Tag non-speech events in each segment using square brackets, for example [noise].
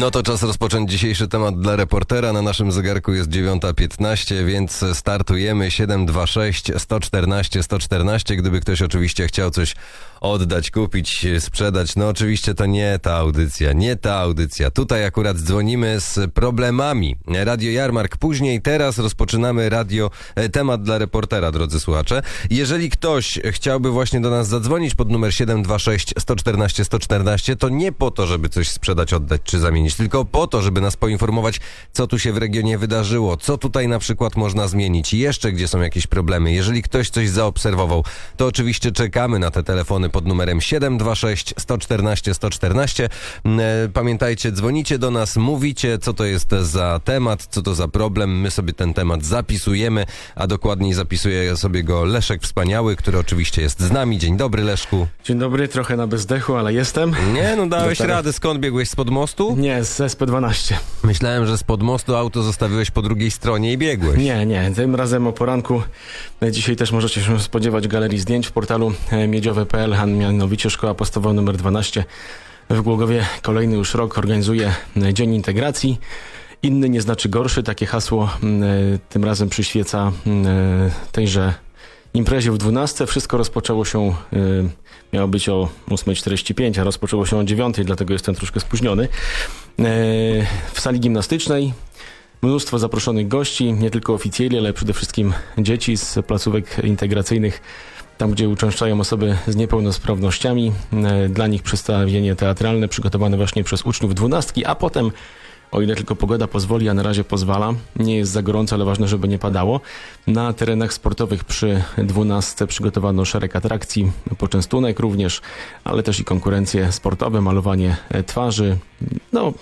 No to czas rozpocząć dzisiejszy temat dla reportera. Na naszym zegarku jest 9.15, więc startujemy 726 114 114. Gdyby ktoś oczywiście chciał coś oddać, kupić, sprzedać, no oczywiście to nie ta audycja, nie ta audycja. Tutaj akurat dzwonimy z problemami. Radio Jarmark później, teraz rozpoczynamy radio e, temat dla reportera, drodzy słuchacze. Jeżeli ktoś chciałby właśnie do nas zadzwonić pod numer 726 114 114, to nie po to, żeby coś sprzedać, oddać czy zamienić, tylko po to, żeby nas poinformować, co tu się w regionie wydarzyło, co tutaj na przykład można zmienić, jeszcze gdzie są jakieś problemy. Jeżeli ktoś coś zaobserwował, to oczywiście czekamy na te telefony pod numerem 726 114 114. Mm, e, Pamiętajcie, dzwonicie do nas, mówicie, co to jest za temat, co to za problem. My sobie ten temat zapisujemy, a dokładniej zapisuje sobie go Leszek Wspaniały, który oczywiście jest z nami. Dzień dobry, Leszku. Dzień dobry, trochę na bezdechu, ale jestem. Nie, no dałeś [laughs] radę. Skąd biegłeś? Spod mostu? Nie, z SP12. Myślałem, że spod mostu auto zostawiłeś po drugiej stronie i biegłeś. Nie, nie, tym razem o poranku. Dzisiaj też możecie się spodziewać galerii zdjęć w portalu e, miedziowe.pl, a mianowicie Szkoła Podstawowa nr 12 w Głogowie kolejny już rok organizuje e, Dzień Integracji. Inny nie znaczy gorszy, takie hasło m, e, tym razem przyświeca m, e, tejże imprezie w 12. Wszystko rozpoczęło się, e, miało być o 8.45, a rozpoczęło się o 9.00, dlatego jestem troszkę spóźniony. E, W sali gimnastycznej Mnóstwo zaproszonych gości, nie tylko oficjeli, ale przede wszystkim dzieci z placówek integracyjnych, tam gdzie uczęszczają osoby z niepełnosprawnościami. E, Dla nich przedstawienie teatralne przygotowane właśnie przez uczniów dwunastki, a potem, o ile tylko pogoda pozwoli, a na razie pozwala, nie jest za gorąco, ale ważne, żeby nie padało. Na terenach sportowych przy dwunastce przygotowano szereg atrakcji, poczęstunek również, ale też i konkurencje sportowe, malowanie e, twarzy. No,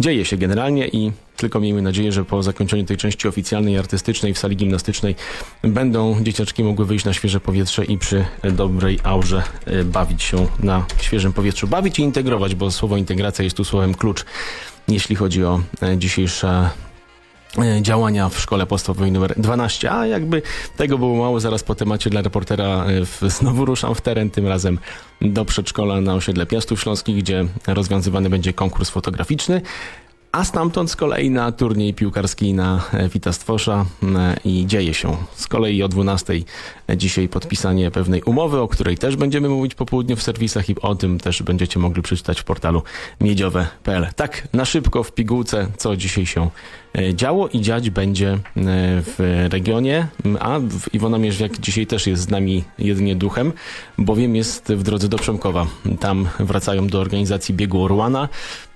dzieje się generalnie i tylko miejmy nadzieję, że po zakończeniu tej części oficjalnej artystycznej w sali gimnastycznej będą dzieciaczki mogły wyjść na świeże powietrze i przy dobrej aurze e, bawić się na świeżym powietrzu. Bawić i integrować, bo słowo integracja jest tu słowem klucz, jeśli chodzi o e, dzisiejsze e, działania w szkole podstawowej numer 12. A jakby tego było mało, zaraz po temacie dla reportera e, w, znowu ruszam w teren, tym razem do przedszkola na osiedle Piastów Śląskich, gdzie rozwiązywany będzie konkurs fotograficzny. A stamtąd z kolei na turniej piłkarski na Witastwosza e, i dzieje się. Z kolei o 12 dzisiaj podpisanie pewnej umowy, o której też będziemy mówić po południu w serwisach i o tym też będziecie mogli przeczytać w portalu miedziowe.pl. Tak, na szybko w pigułce, co dzisiaj się e, działo i dziać będzie e, w regionie, a Iwona Mierzwiak dzisiaj też jest z nami jedynie duchem, bowiem jest w drodze do Przemkowa. Tam wracają do organizacji biegu Orłana.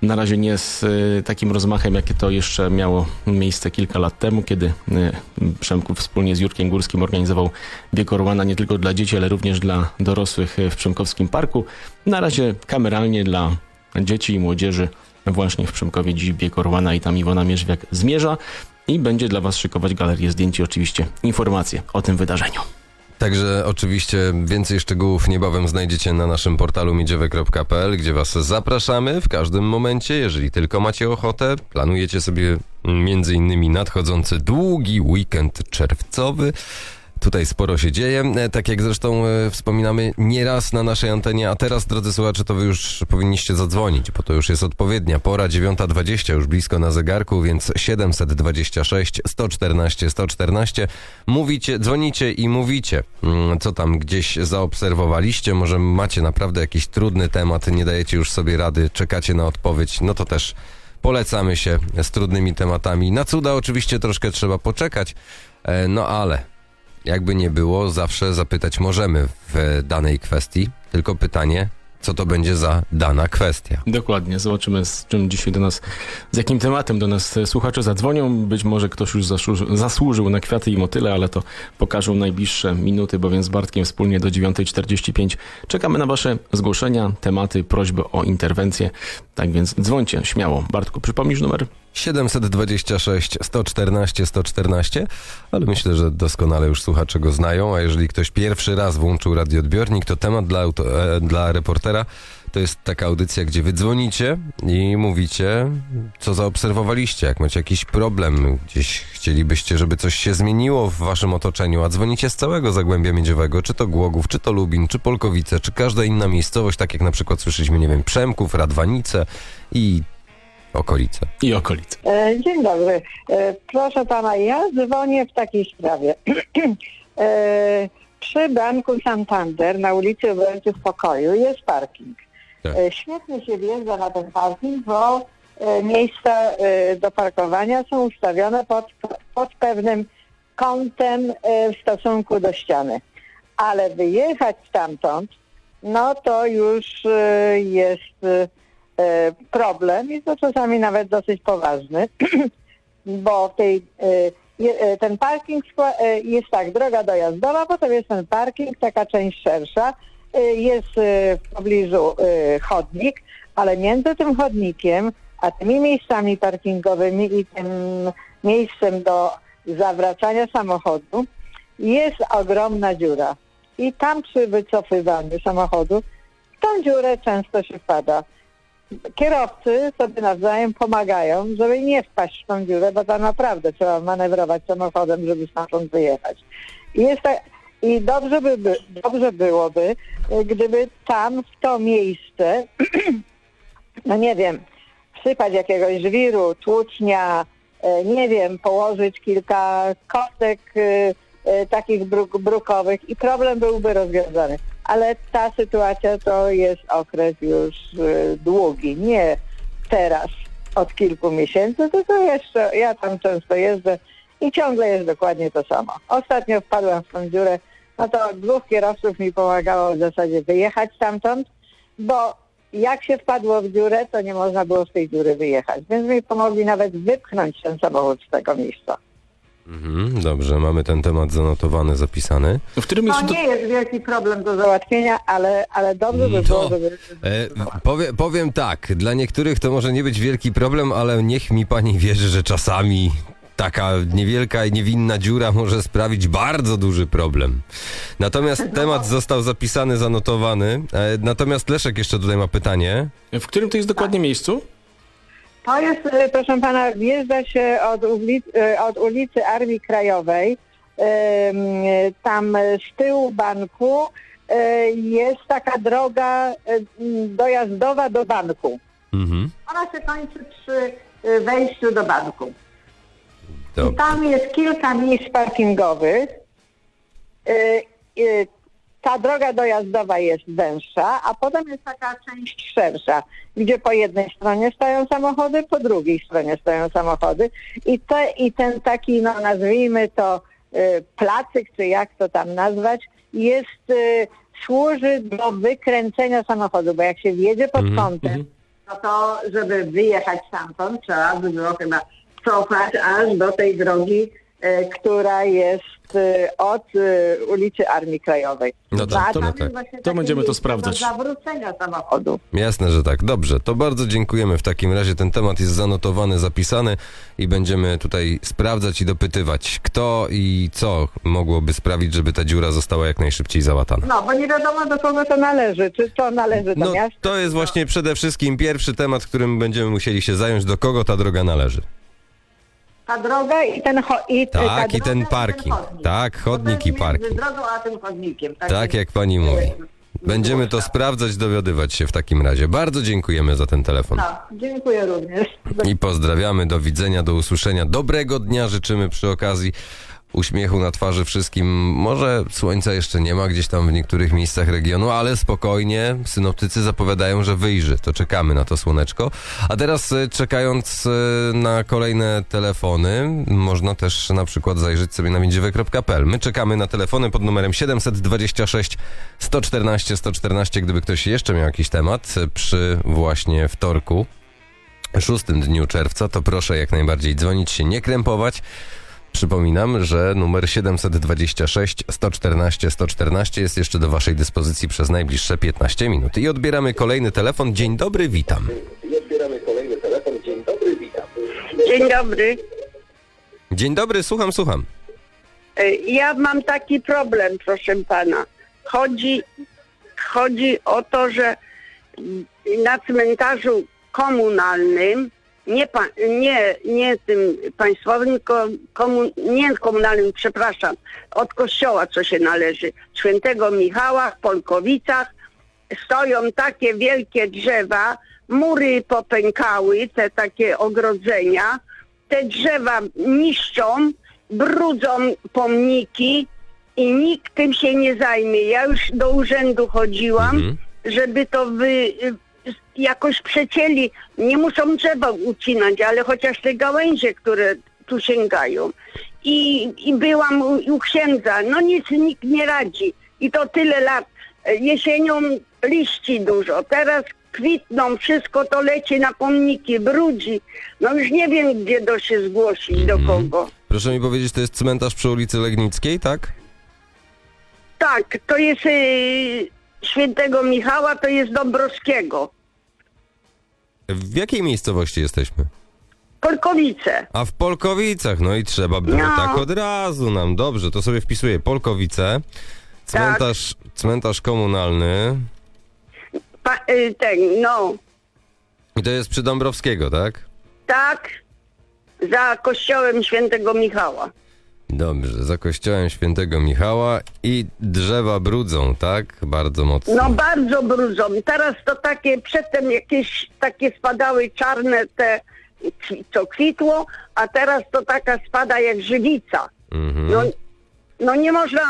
Na razie nie z e, rozmachem, jakie to jeszcze miało miejsce kilka lat temu, kiedy e, Przemków wspólnie z Jurkiem Górskim organizował bieg Orłana nie tylko dla dzieci, ale również dla dorosłych e, w Przemkowskim Parku. Na razie kameralnie dla dzieci i młodzieży właśnie w Przemkowie dziś bieg Orłana i tam Iwona Mierzwiak zmierza i będzie dla Was szykować galerię zdjęć i oczywiście informacje o tym wydarzeniu. Także oczywiście więcej szczegółów niebawem znajdziecie na naszym portalu miedziowe.pl, gdzie was zapraszamy w każdym momencie, jeżeli tylko macie ochotę. Planujecie sobie między innymi nadchodzący długi weekend czerwcowy. Tutaj sporo się dzieje, e, tak jak zresztą e, wspominamy nieraz na naszej antenie, a teraz, drodzy słuchacze, to wy już powinniście zadzwonić, bo to już jest odpowiednia pora, 9.20, już blisko na zegarku, więc 726 114 114. Mówicie, dzwonicie i mówicie, mm, co tam gdzieś zaobserwowaliście, może macie naprawdę jakiś trudny temat, nie dajecie już sobie rady, czekacie na odpowiedź, no to też polecamy się z trudnymi tematami. Na cuda oczywiście troszkę trzeba poczekać, e, no ale jakby nie było, zawsze zapytać możemy w danej kwestii. Tylko pytanie, co to będzie za dana kwestia. Dokładnie, zobaczymy z czym dzisiaj do nas, z jakim tematem do nas e, słuchacze zadzwonią. Być może ktoś już zasłużył, na kwiaty i motyle, ale to pokażą najbliższe minuty, bowiem z Bartkiem wspólnie do 9.45 czekamy na wasze zgłoszenia, tematy, prośby o interwencję. Tak więc dzwońcie śmiało. Bartku, przypomnisz numer? 726 114 114, ale myślę, że doskonale już słuchacze go znają, a jeżeli ktoś pierwszy raz włączył radioodbiornik, to temat dla, auto, e, dla reportera to jest taka audycja, gdzie wy dzwonicie i mówicie, co zaobserwowaliście, jak macie jakiś problem, gdzieś chcielibyście, żeby coś się zmieniło w waszym otoczeniu, a dzwonicie z całego Zagłębia Miedziowego, czy to Głogów, czy to Lubin, czy Polkowice, czy każda inna miejscowość, tak jak na przykład słyszeliśmy, nie wiem, Przemków, Radwanice i okolice. I okolice. E, Dzień dobry. E, Proszę pana, ja dzwonię w takiej sprawie. [clears throat] E, Przy banku Santander na ulicy Obrońców Pokoju jest parking. Tak. E, Świetnie się wjeżdża na ten parking, bo e, miejsca e, do parkowania są ustawione pod, pod pewnym kątem e, w stosunku do ściany. Ale wyjechać stamtąd, no to już e, jest problem i to czasami nawet dosyć poważny, [clears throat] bo tej, e, e, ten parking e, jest tak, droga dojazdowa, potem jest ten parking, taka część szersza, e, jest e, w pobliżu e, chodnik, ale między tym chodnikiem, a tymi miejscami parkingowymi i tym miejscem do zawracania samochodu jest ogromna dziura. I tam przy wycofywaniu samochodu w tą dziurę często się wpada. Kierowcy sobie nawzajem pomagają, żeby nie wpaść w tą dziurę, bo tam naprawdę trzeba manewrować samochodem, żeby stamtąd wyjechać. I, jest i dobrze, by, by, dobrze byłoby, gdyby tam w to miejsce, [clears throat] no nie wiem, wsypać jakiegoś żwiru, tłucznia, e, nie wiem, położyć kilka kostek e, e, takich bruk, brukowych i problem byłby rozwiązany. Ale ta sytuacja to jest okres już e, długi, nie teraz od kilku miesięcy, tylko jeszcze, ja tam często jeżdżę i ciągle jest dokładnie to samo. Ostatnio wpadłam w tą dziurę, no to dwóch kierowców mi pomagało w zasadzie wyjechać stamtąd, bo jak się wpadło w dziurę, to nie można było z tej dziury wyjechać. Więc mi pomogli nawet wypchnąć ten samochód z tego miejsca. Mhm, dobrze, mamy ten temat zanotowany, zapisany. W którym To nie jest wielki problem do załatwienia, ale, ale dobrze by było, To, żeby... e, powie, powiem tak, dla niektórych to może nie być wielki problem, ale niech mi pani wierzy, że czasami taka niewielka i niewinna dziura może sprawić bardzo duży problem. Natomiast temat został zapisany, zanotowany. E, natomiast Leszek jeszcze tutaj ma pytanie. W którym to jest dokładnie miejscu? To jest, e, proszę pana, wjeżdża się od, ulic, e, od ulicy Armii Krajowej. Tam z tyłu banku e, jest taka droga dojazdowa do banku. Mhm. Ona się kończy przy wejściu do banku. I tam jest kilka miejsc parkingowych. Ta droga dojazdowa jest węższa, a potem jest taka część szersza, gdzie po jednej stronie stoją samochody, po drugiej stronie stoją samochody. I, te, i ten taki, no nazwijmy to y, placyk, czy jak to tam nazwać, jest, y, służy do wykręcenia samochodu, bo jak się wjedzie pod Mhm, kątem, no to żeby wyjechać stamtąd, trzeba by było chyba cofać aż do tej drogi, która jest e, od e, ulicy Armii Krajowej. No tak, to- no tak. To będziemy to sprawdzać. Do zawrócenia samochodu. Jasne, że tak. Dobrze, to bardzo dziękujemy. W takim razie ten temat jest zanotowany, zapisany i będziemy tutaj sprawdzać i dopytywać, kto i co mogłoby sprawić, żeby ta dziura została jak najszybciej załatana. No, bo nie wiadomo do kogo to należy. Czy to należy do No, miasta? to jest właśnie przede wszystkim pierwszy temat, którym będziemy musieli się zająć, do kogo ta droga należy. Ta droga i ten cho- i, ta Tak, i droga ten parking. chodnik. Tak, chodnik i między parking. drogą a tym chodnikiem. Tak jak pani mówi. Będziemy to sprawdzać, dowiadywać się w takim razie. Bardzo dziękujemy za ten telefon. No, dziękuję również. I pozdrawiamy, do widzenia, do usłyszenia. Dobrego dnia życzymy przy okazji. Uśmiechu na twarzy wszystkim. Może słońca jeszcze nie ma gdzieś tam w niektórych miejscach regionu, ale spokojnie. Synoptycy zapowiadają, że wyjrzy. To czekamy na to słoneczko. A teraz e, czekając e, na kolejne telefony, można też na przykład zajrzeć sobie na miedziowe.pl. My czekamy na telefony pod numerem 726 114 114, gdyby ktoś jeszcze miał jakiś temat e, przy właśnie wtorku szóstym dniu czerwca, to proszę jak najbardziej dzwonić się, nie krępować. Przypominam, że numer 726 114 114 jest jeszcze do Waszej dyspozycji przez najbliższe 15 minut. I odbieramy kolejny telefon. Dzień dobry, witam. Dzień dobry. Dzień dobry, słucham, słucham. E, Ja mam taki problem, proszę pana. Chodzi, chodzi o to, że na cmentarzu komunalnym, nie, pa, nie, nie tym państwowym, tylko komu, nie komunalnym, przepraszam, od kościoła, co się należy, świętego Michała w Polkowicach, stoją takie wielkie drzewa, mury popękały, te takie ogrodzenia, te drzewa niszczą, brudzą pomniki i nikt tym się nie zajmie. Ja już do urzędu chodziłam, Mhm. żeby to wy jakoś przecięli. Nie muszą drzewa ucinać, ale chociaż te gałęzie, które tu sięgają. I, i byłam u, u księdza, no nic nikt nie radzi. I to tyle lat. Jesienią liści dużo, teraz kwitną, wszystko to leci na pomniki, brudzi. No już nie wiem, gdzie do się zgłosić, do kogo. Proszę mi powiedzieć, to jest cmentarz przy ulicy Legnickiej, tak? Tak, to jest y, świętego Michała, to jest Dąbrowskiego. W jakiej miejscowości jesteśmy? Polkowice. A w Polkowicach, no i trzeba było No. tak od razu nam. Dobrze, to sobie wpisuję Polkowice. Cmentarz, cmentarz komunalny. Pa, y, ten, no, I to jest przy Dąbrowskiego, tak? tak, za kościołem świętego Michała. Dobrze, za kościołem świętego Michała i drzewa brudzą, tak? Bardzo mocno. No bardzo brudzą. Teraz to takie, przedtem jakieś takie spadały czarne te, co kwitło, a teraz to taka spada jak żywica. Mhm. No, no nie można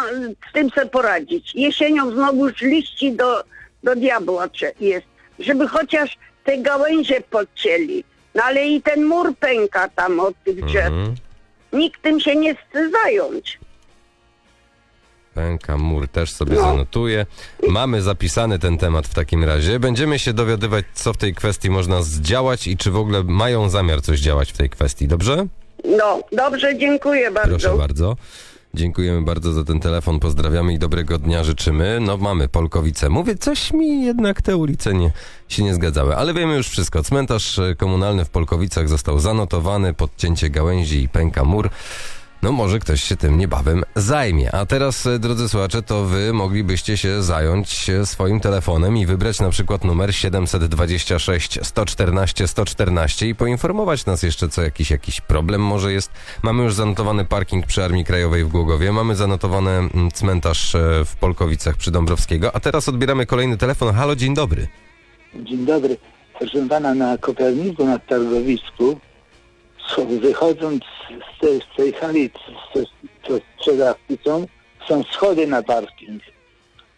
z tym sobie poradzić. Jesienią znowuż liści do, do diabła jest, żeby chociaż te gałęzie podcięli. No ale i ten mur pęka tam od tych drzew. Mhm. Nikt tym się nie chce zająć. Pęka mur też sobie No. zanotuję. Mamy zapisany ten temat w takim razie. Będziemy się dowiadywać, co w tej kwestii można zdziałać i czy w ogóle mają zamiar coś działać w tej kwestii, dobrze? No, dobrze, dziękuję bardzo. Proszę bardzo. Dziękujemy bardzo za ten telefon, pozdrawiamy i dobrego dnia życzymy. No mamy Polkowice. Mówię, coś mi jednak te ulice nie, się nie zgadzały, ale wiemy już wszystko. Cmentarz e, komunalny w Polkowicach został zanotowany, podcięcie gałęzi i pęka mur. No może ktoś się tym niebawem zajmie. A teraz, e, drodzy słuchacze, to wy moglibyście się zająć e, swoim telefonem i wybrać na przykład numer 726 114 114 i poinformować nas jeszcze, co jakiś, jakiś problem może jest. Mamy już zanotowany parking przy Armii Krajowej w Głogowie, mamy zanotowany mm, cmentarz e, w Polkowicach przy Dąbrowskiego, a teraz odbieramy kolejny telefon. Halo, dzień dobry. Dzień dobry. Proszę pana, na Koperniku, na targowisku, wychodząc z tej, z tej hali, co, co sprzedawcy są, są schody na parking.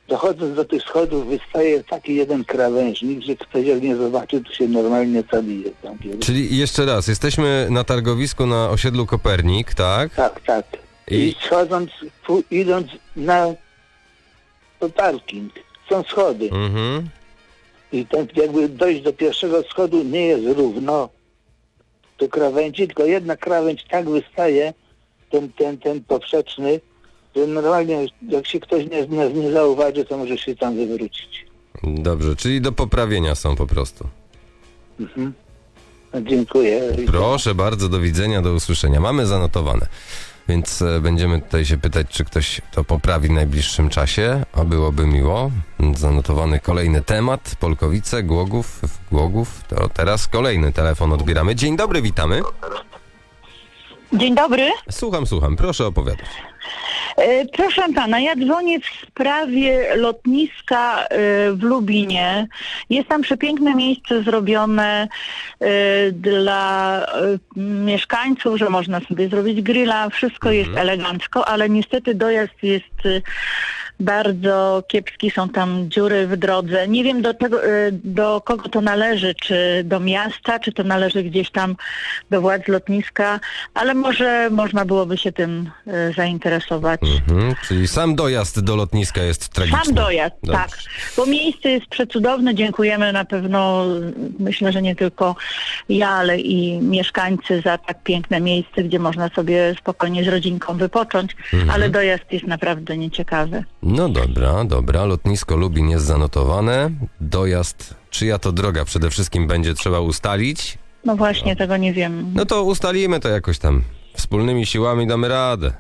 Dochodząc do tych schodów wystaje taki jeden krawężnik, że ktoś jak nie zobaczy, to się normalnie zabije. Tam. Czyli jeszcze raz, jesteśmy na targowisku na osiedlu Kopernik, tak? Tak, tak. I- I, schodząc, idąc na parking, są schody. Mhm. I ten, jakby dojść do pierwszego schodu nie jest równo do krawędzi, tylko jedna krawędź tak wystaje, ten, ten, ten poprzeczny, że normalnie jak się ktoś nie, nie, nie zauważy, to może się tam wywrócić. Dobrze, czyli do poprawienia są po prostu. Mhm. Dziękuję. Proszę bardzo, do widzenia, do usłyszenia. Mamy zanotowane. Więc e, będziemy tutaj się pytać, czy ktoś to poprawi w najbliższym czasie, a byłoby miło. Zanotowany kolejny temat. Polkowice, Głogów, Głogów. To teraz kolejny telefon odbieramy. Dzień dobry, witamy. Dzień dobry. Słucham, słucham, proszę opowiadać. E, Proszę pana, ja dzwonię w sprawie lotniska e, w Lubinie. Jest tam przepiękne miejsce zrobione e, dla mieszkańców, że można sobie zrobić grilla, wszystko jest elegancko, ale niestety dojazd jest bardzo kiepski, są tam dziury w drodze. Nie wiem do, tego, do kogo to należy, czy do miasta, czy to należy gdzieś tam do władz lotniska, ale może można byłoby się tym e, zainteresować. Mhm, czyli sam dojazd do lotniska jest tragiczny. Sam dojazd, Dobrze. tak. Bo miejsce jest przecudowne, dziękujemy na pewno, myślę, że nie tylko ja, ale i mieszkańcy za tak piękne miejsce, gdzie można sobie spokojnie z rodzinką wypocząć, Mhm. ale dojazd jest naprawdę nieciekawy. No dobra, dobra. Lotnisko Lubin jest zanotowane. Dojazd, czyja to droga przede wszystkim będzie trzeba ustalić. No właśnie, tego nie wiem. No to ustalimy to jakoś tam. Wspólnymi siłami damy radę.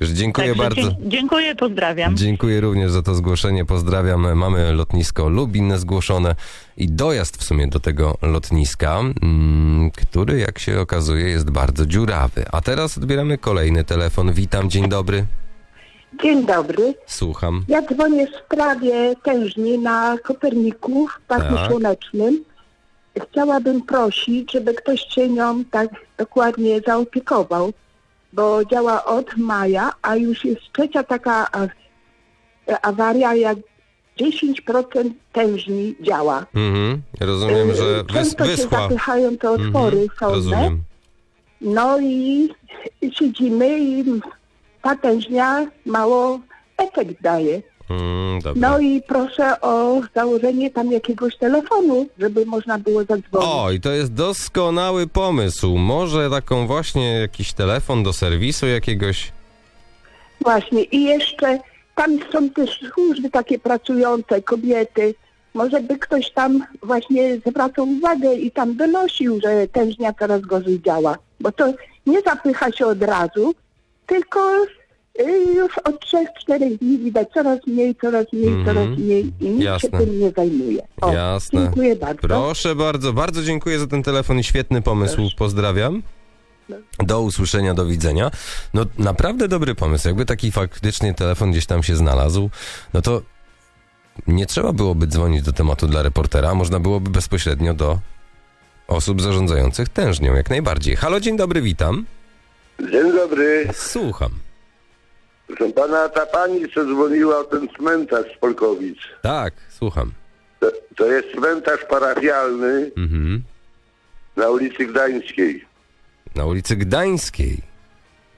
Dziękuję Także bardzo. dziękuję, pozdrawiam. Dziękuję również za to zgłoszenie. Pozdrawiam. Mamy lotnisko Lubin zgłoszone i dojazd w sumie do tego lotniska, mm, który jak się okazuje jest bardzo dziurawy. A teraz odbieramy kolejny telefon. Witam, dzień dobry. Dzień dobry. Słucham. Ja dzwonię w sprawie tężni na Koperniku w Parku Tak. Słonecznym. Chciałabym prosić, żeby ktoś się nią tak dokładnie zaopiekował, bo działa od maja, a już jest trzecia taka a, awaria, jak 10% tężni działa. Mhm. Rozumiem, że wys- Często się zapychają te otwory Mhm. solne. Rozumiem. No i siedzimy i ta tężnia mało efekt daje. Mm, dobra. No i proszę o założenie tam jakiegoś telefonu, żeby można było zadzwonić. O, i to jest doskonały pomysł. Może taką właśnie jakiś telefon do serwisu jakiegoś. Właśnie. I jeszcze tam są też służby takie pracujące, kobiety. Może by ktoś tam właśnie zwracał uwagę i tam donosił, że tężnia coraz gorzej działa. Bo to nie zapycha się od razu, tylko już od 3-4 dni widać coraz mniej, coraz mniej, Mhm. coraz mniej i nikt Jasne. się tym nie zajmuje. O, Jasne. Dziękuję bardzo. Proszę bardzo, bardzo dziękuję za ten telefon i świetny pomysł. Pozdrawiam. Do usłyszenia, do widzenia. No naprawdę dobry pomysł. Jakby taki faktycznie telefon gdzieś tam się znalazł, no to nie trzeba byłoby dzwonić do tematu dla reportera, można byłoby bezpośrednio do osób zarządzających tężnią, jak najbardziej. Halo, dzień dobry, witam. Dzień dobry. Słucham. Proszę pana, ta pani, co dzwoniła o ten cmentarz z Polkowic. Tak, słucham. To, to jest cmentarz parafialny Mhm. na ulicy Gdańskiej. Na ulicy Gdańskiej.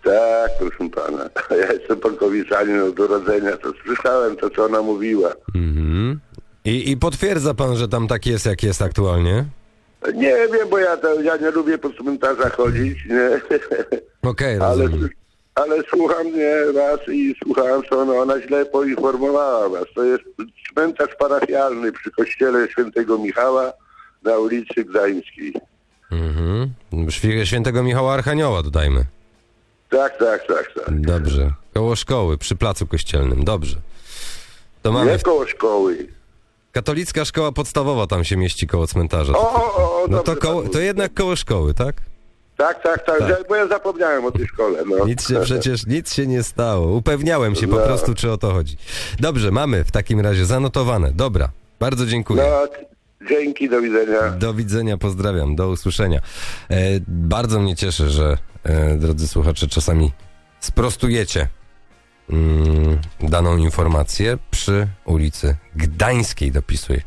Tak, proszę pana. [laughs] Ja jestem Polkowiczanin od urodzenia, to słyszałem to, co ona mówiła. Mhm. I, I potwierdza pan, że tam tak jest, jak jest aktualnie? Nie wiem, bo ja, to, ja nie lubię po cmentarzach chodzić, nie? Okej, [laughs] Ale, rozumiem. Ale słucham nie was i słuchałem, co ona, ona źle poinformowała was. To jest cmentarz parafialny przy kościele świętego Michała na ulicy Gdańskiej. Mhm. Świ- Świętego Michała Archanioła dodajmy. Tak, tak, tak, tak. Dobrze. Koło szkoły, przy placu kościelnym. Dobrze. To mamy. Nie koło szkoły. Katolicka szkoła podstawowa tam się mieści koło cmentarza. O, o, o, No dobrze to, koło, to jednak koło szkoły, tak? Tak, tak, tak, Tak. bo ja zapomniałem o tej szkole. No. Nic się przecież, nic się nie stało. Upewniałem się po No. prostu, czy o to chodzi. Dobrze, mamy w takim razie zanotowane. Dobra. Bardzo dziękuję. No, dzięki, do widzenia. Do widzenia, pozdrawiam, do usłyszenia. E, bardzo mnie cieszy, że e, drodzy słuchacze czasami sprostujecie mm, daną informację przy ulicy Gdańskiej, dopisuję.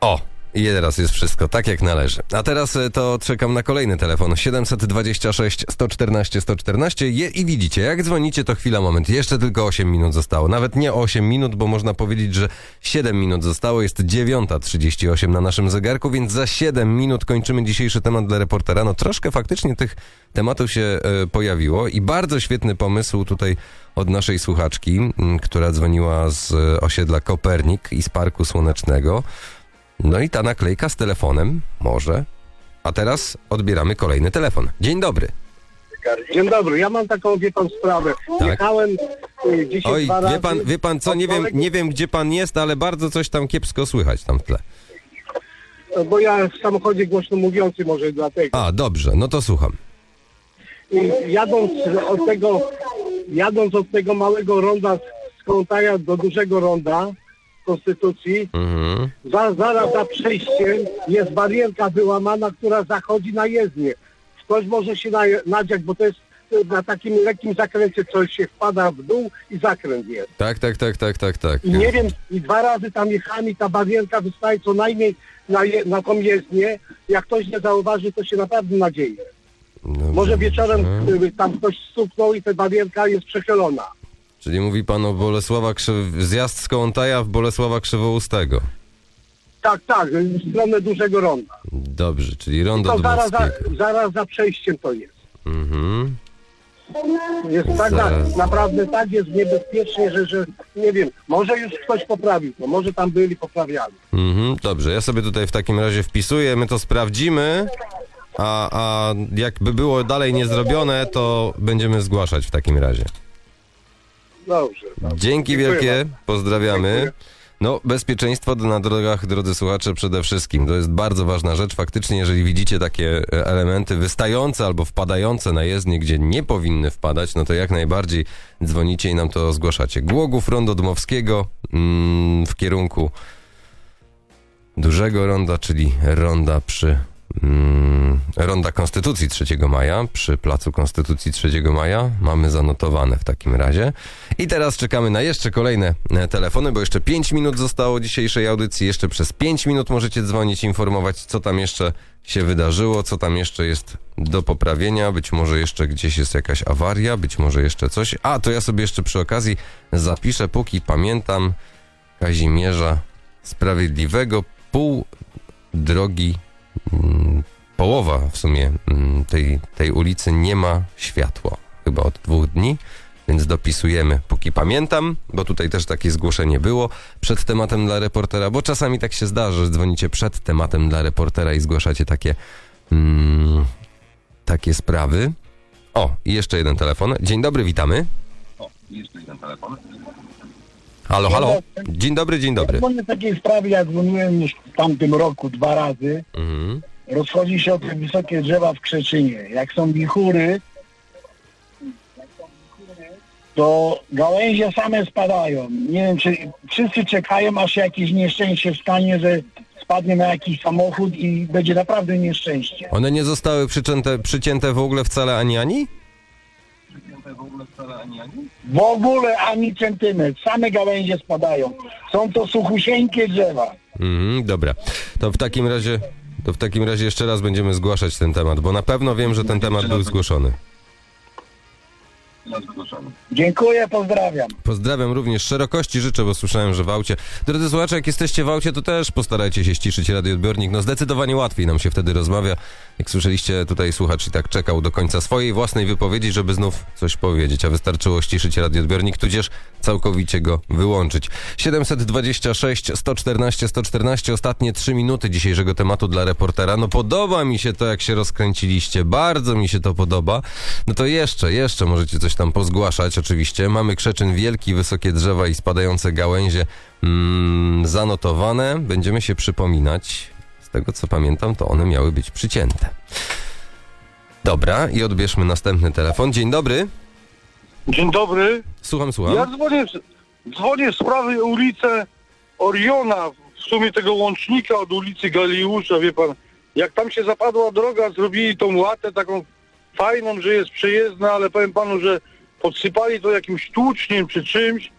O! I teraz jest wszystko tak jak należy. A teraz e, to czekam na kolejny telefon 726 114 114 Je, i widzicie, jak dzwonicie to chwila, moment. Jeszcze tylko 8 minut zostało. Nawet nie 8 minut, bo można powiedzieć, że 7 minut zostało. Jest 9.38 na naszym zegarku, więc za 7 minut kończymy dzisiejszy temat dla reportera. No troszkę faktycznie tych tematów się e, pojawiło i bardzo świetny pomysł tutaj od naszej słuchaczki, która dzwoniła z e, osiedla Kopernik i z Parku Słonecznego. No i ta naklejka z telefonem, może. A teraz odbieramy kolejny telefon. Dzień dobry. Dzień dobry, ja mam taką, wie pan, sprawę. Tak. Jechałem y, dzisiaj Oj, dwa razy... wie pan, wie pan co, nie wiem, nie wiem gdzie pan jest, ale bardzo coś tam kiepsko słychać tam w tle. Bo ja w samochodzie głośno mówiący może dlatego. A, dobrze, no to słucham. y, jadąc od tego, jadąc od tego małego ronda z Kołtaja do dużego ronda Konstytucji, Mhm. za, zaraz za przejściem jest barierka wyłamana, która zachodzi na jezdnię. Ktoś może się na, nadziać, bo to jest y, na takim lekkim zakręcie, coś się wpada w dół i zakręt jest. Tak, tak, tak, tak, tak, tak. I nie wiem, i dwa razy tam jechałem i ta barierka wystaje co najmniej na, je, na tą jezdnię. Jak ktoś nie zauważy, to się naprawdę nadzieje. Może wieczorem y, tam ktoś stuknął i ta barierka jest przechylona. Czyli mówi pan o Bolesława Krzyw... zjazd z Kołątaja w Bolesława Krzywoustego. Tak, tak, w stronę dużego ronda. Dobrze, czyli rondo To zaraz za, zaraz za przejściem to jest. Mhm. Jest tak, Zaraz. naprawdę tak jest niebezpiecznie, że, że nie wiem, może już ktoś poprawił to, może tam byli poprawiali. Mhm, dobrze, ja sobie tutaj w takim razie wpisuję, my to sprawdzimy, a, a jakby było dalej niezrobione, to będziemy zgłaszać w takim razie. Dobrze. Dzięki Dziękuję wielkie, pozdrawiamy. Dziękuję. No, bezpieczeństwo na drogach, drodzy słuchacze, przede wszystkim. To jest bardzo ważna rzecz. Faktycznie, jeżeli widzicie takie e, elementy wystające albo wpadające na jezdnię, gdzie nie powinny wpadać, no to jak najbardziej dzwonicie i nam to zgłaszacie. Głogów Rondo Dmowskiego mm, w kierunku dużego ronda, czyli ronda przy mm, ronda Konstytucji 3 maja, przy Placu Konstytucji 3 maja. Mamy zanotowane w takim razie. I teraz czekamy na jeszcze kolejne e, telefony, bo jeszcze 5 minut zostało dzisiejszej audycji. Jeszcze przez 5 minut możecie dzwonić, informować, co tam jeszcze się wydarzyło, co tam jeszcze jest do poprawienia. Być może jeszcze gdzieś jest jakaś awaria, być może jeszcze coś. A, to ja sobie jeszcze przy okazji zapiszę, póki pamiętam, Kazimierza Sprawiedliwego, pół drogi, połowa w sumie mm, tej, tej ulicy nie ma światła. Chyba od dwóch dni, więc dopisujemy, póki pamiętam, bo tutaj też takie zgłoszenie było przed tematem dla reportera, bo czasami tak się zdarza, że dzwonicie przed tematem dla reportera i zgłaszacie takie, mm, takie sprawy. O, i jeszcze jeden telefon. Dzień dobry, witamy. Halo, halo. Dzień dobry, dzień dobry. W takiej sprawie, jak dzwoniłem już w tamtym roku dwa razy, Mhm. rozchodzi się o te wysokie drzewa w Krzeczynie. Jak są wichury, to gałęzie same spadają. Nie wiem, czy wszyscy czekają, aż jakieś nieszczęście stanie, że spadnie na jakiś samochód i będzie naprawdę nieszczęście. One nie zostały przycięte, przycięte w ogóle wcale ani ani? W ogóle ani centymetr, same gałęzie spadają. Są to suchusieńkie drzewa. Mhm, dobra. To w takim razie to w takim razie jeszcze raz będziemy zgłaszać ten temat, bo na pewno wiem, że ten temat był zgłoszony. Dziękuję, pozdrawiam. Pozdrawiam również szerokości życzę, bo słyszałem, że w aucie. Drodzy słuchacze, jak jesteście w aucie, to też postarajcie się ściszyć radioodbiornik. No zdecydowanie łatwiej nam się wtedy rozmawia. Jak słyszeliście, tutaj słuchacz i tak czekał do końca swojej własnej wypowiedzi, żeby znów coś powiedzieć, a wystarczyło ściszyć radioodbiornik, tudzież całkowicie go wyłączyć. 726 114 114, ostatnie 3 minuty dzisiejszego tematu dla reportera. No podoba mi się to, jak się rozkręciliście, bardzo mi się to podoba. No to jeszcze, jeszcze możecie coś tam pozgłaszać, oczywiście. Mamy Krzeczyn wielki, wysokie drzewa i spadające gałęzie mm, zanotowane. Będziemy się przypominać. Z tego co pamiętam, to one miały być przycięte. Dobra, i odbierzmy następny telefon. Dzień dobry. Dzień dobry. Słucham, słucham. Ja dzwonię, dzwonię w sprawie ulicę Oriona, w sumie tego łącznika od ulicy Galiusza, wie pan. Jak tam się zapadła droga, zrobili tą łatę taką fajną, że jest przejezdna, ale powiem panu, że podsypali to jakimś tłuczniem czy czymś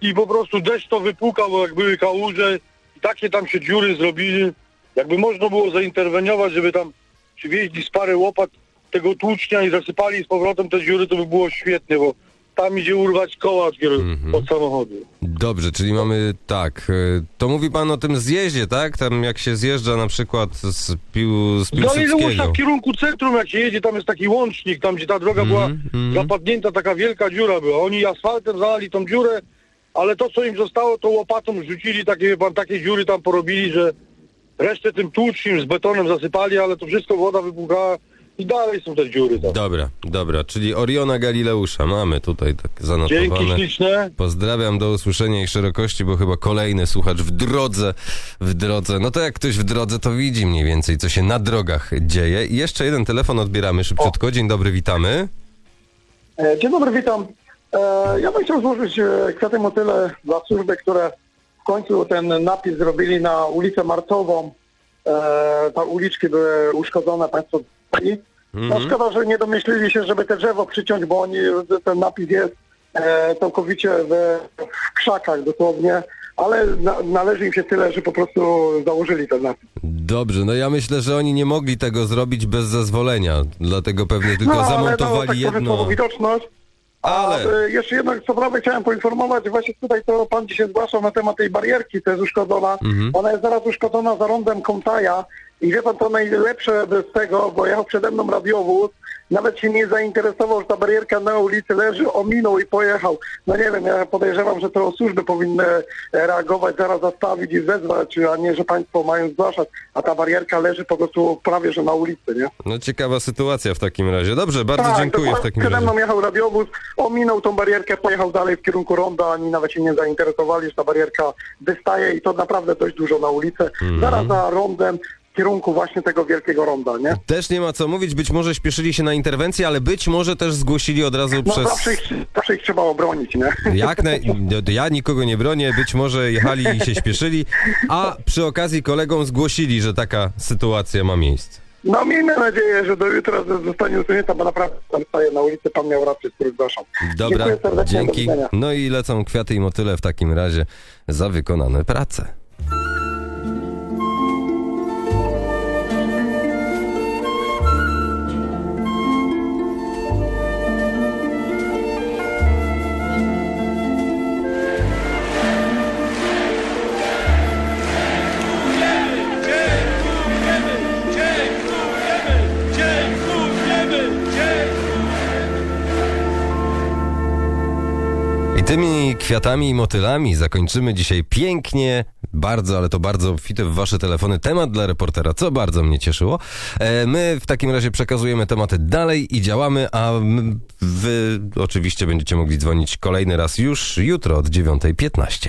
i po prostu deszcz to wypłukał, bo jak były kałuże i takie tam się dziury zrobili. Jakby można było zainterweniować, żeby tam przywieźli z parę łopat tego tłucznia i zasypali z powrotem te dziury, to by było świetnie, bo tam idzie urwać koła od, Mhm. od samochodu. Dobrze, czyli mamy tak. y, To mówi pan o tym zjeździe, tak? Tam jak się zjeżdża na przykład z, pił, z Galileusza Piłsudskiego. w kierunku centrum, jak się jedzie, tam jest taki łącznik, tam gdzie ta droga była mhm. zapadnięta, taka wielka dziura była. Oni asfaltem zalali tą dziurę, ale to, co im zostało, to łopatą rzucili, takie, pan, takie dziury tam porobili, że resztę tym tłucznym z betonem zasypali, ale to wszystko woda wypłukała i dalej są te dziury tam. Dobra, dobra, czyli Oriona Galileusza mamy tutaj tak Dzięki zanotowane. śliczne. Pozdrawiam do usłyszenia i szerokości, bo chyba kolejny słuchacz w drodze, w drodze. No to jak ktoś w drodze, to widzi mniej więcej, co się na drogach dzieje. I jeszcze jeden telefon odbieramy szybciutko. Dzień dobry, witamy. E, Dzień dobry, witam. E, Ja bym chciał złożyć e, kwiaty motyle dla służby, które w końcu ten napis zrobili na ulicę Marcową. E, Te uliczki były uszkodzone, państwo. No szkoda, że nie domyślili się, żeby te drzewo przyciąć, bo oni, ten napis jest e, całkowicie w, w krzakach dosłownie, ale na, należy im się tyle, że po prostu założyli ten napis. Dobrze, no ja myślę, że oni nie mogli tego zrobić bez zezwolenia, dlatego pewnie tylko no, ale no, zamontowali tak jedno. widoczność. Ale- A, e, jeszcze jednak co prawda chciałem poinformować, właśnie tutaj to pan dzisiaj zgłaszał na temat tej barierki, to jest uszkodzona. Mhm. Ona jest zaraz uszkodzona zarądem Komtaja i wie pan to najlepsze z tego, bo jechał przede mną radiowóz, nawet się nie zainteresował, że ta barierka na ulicy leży, ominął i pojechał. No nie wiem, ja podejrzewam, że to służby powinny reagować, zaraz zastawić i wezwać, a nie, że państwo mają zgłaszać, a ta barierka leży po prostu prawie, że na ulicy, nie? No ciekawa sytuacja w takim razie. Dobrze, bardzo Tak, dziękuję w takim razie. mną jechał radiowóz, ominął tą barierkę, pojechał dalej w kierunku ronda, oni nawet się nie zainteresowali, że ta barierka wystaje i to naprawdę dość dużo na ulicę. Mhm. Zaraz za rondem kierunku właśnie tego wielkiego ronda, nie? Też nie ma co mówić, być może śpieszyli się na interwencję, ale być może też zgłosili od razu No przez... zawsze, ich, zawsze ich trzeba obronić, nie? Jak na... Ja nikogo nie bronię, być może jechali i się śpieszyli, a przy okazji kolegom zgłosili, że taka sytuacja ma miejsce. No miejmy nadzieję, że do jutra zostanie usunięta, bo naprawdę tam staje na ulicy, pan miał rację, z zgłaszam. Dobra, dzięki. No i lecą kwiaty i motyle w takim razie za wykonane prace. I tymi kwiatami i motylami zakończymy dzisiaj pięknie, bardzo, ale to bardzo obfite w wasze telefony temat dla reportera, co bardzo mnie cieszyło. E, my w takim razie przekazujemy tematy dalej i działamy, a wy oczywiście będziecie mogli dzwonić kolejny raz już jutro od 9.15.